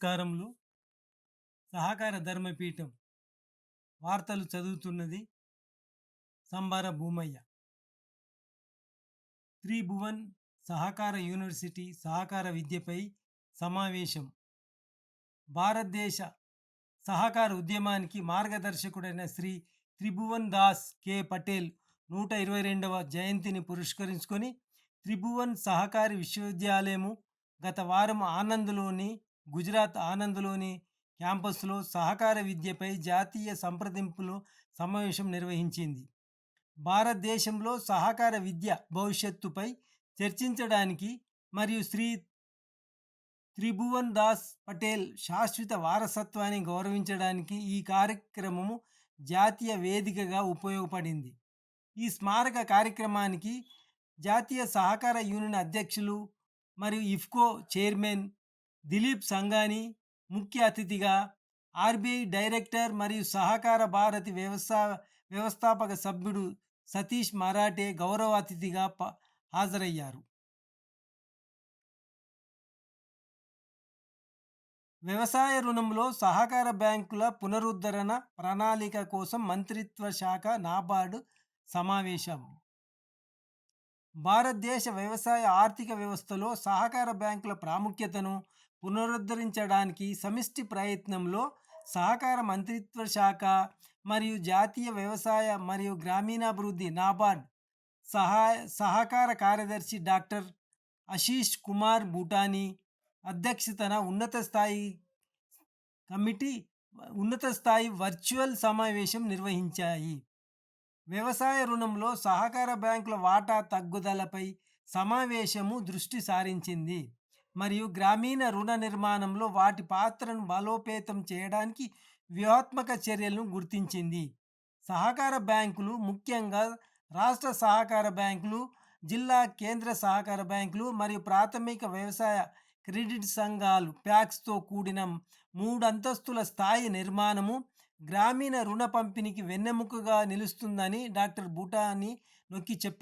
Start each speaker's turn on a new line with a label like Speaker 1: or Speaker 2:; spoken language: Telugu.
Speaker 1: నమస్కారములు. సహకార ధర్మపీఠం వార్తలు చదువుతున్నది సంబార భూమయ్య. త్రిభువన్ సహకార యూనివర్సిటీ సహకార విద్యపై సమావేశం. భారతదేశ సహకార ఉద్యమానికి మార్గదర్శకుడైన శ్రీ త్రిభువన్ దాస్ కె. పటేల్ నూట ఇరవై రెండవ జయంతిని పురస్కరించుకొని త్రిభువన్ సహకారి విశ్వవిద్యాలయము గత వారం ఆనంద్లోని గుజరాత్ ఆనంద్లోని క్యాంపస్లో సహకార విద్యపై జాతీయ సంప్రదింపులు సమావేశం నిర్వహించింది. భారతదేశంలో సహకార విద్య భవిష్యత్తుపై చర్చించడానికి మరియు శ్రీ త్రిభువన్ దాస్ పటేల్ శాశ్వత వారసత్వాన్ని గౌరవించడానికి ఈ కార్యక్రమము జాతీయ వేదికగా ఉపయోగపడింది. ఈ స్మారక కార్యక్రమానికి జాతీయ సహకార యూనియన్ అధ్యక్షులు మరియు ఇఫ్కో చైర్మన్ దిలీప్ సంఘాని ముఖ్య అతిథిగా ఆర్బీఐ డైరెక్టర్ మరియు సహకార భారతి వ్యవస్థా వ్యవస్థాపక సభ్యుడు సతీష్ మరాఠే గౌరవ అతిథిగా ప- హాజరయ్యారు. వ్యవసాయ రుణంలో సహకార బ్యాంకుల పునరుద్ధరణ ప్రణాళిక కోసం మంత్రిత్వ శాఖ నాబార్డు సమావేశం. భారతదేశ వ్యవసాయ ఆర్థిక వ్యవస్థలో సహకార బ్యాంకుల ప్రాముఖ్యతను పునరుద్ధరించడానికి సమిష్టి ప్రయత్నంలో సహకార మంత్రిత్వ శాఖ మరియు జాతీయ వ్యవసాయ మరియు గ్రామీణాభివృద్ధి నాబార్డ్ సహాయ సహకార కార్యదర్శి డాక్టర్ ఆశీష్ కుమార్ భూటానీ అధ్యక్షతన ఉన్నత స్థాయి కమిటీ ఉన్నత స్థాయి వర్చువల్ సమావేశం నిర్వహించాయి. వ్యవసాయ రుణంలో సహకార బ్యాంకుల వాటా తగ్గుదలపై సమావేశము దృష్టి సారించింది. మరియు గ్రామీణ రుణ నిర్మాణంలో వాటి పాత్రను బలోపేతం చేయడానికి వ్యూహాత్మక చర్యలను గుర్తించింది. సహకార బ్యాంకులు ముఖ్యంగా రాష్ట్ర సహకార బ్యాంకులు జిల్లా కేంద్ర సహకార బ్యాంకులు మరియు ప్రాథమిక వ్యవసాయ క్రెడిట్ సంఘాలు ప్యాక్స్తో కూడిన మూడు అంతస్తుల స్థాయి నిర్మాణము గ్రామీణ రుణ పంపిణీకి వెన్నెముకగా నిలుస్తుందని డాక్టర్ బుటాని నొక్కి చెప్పారు.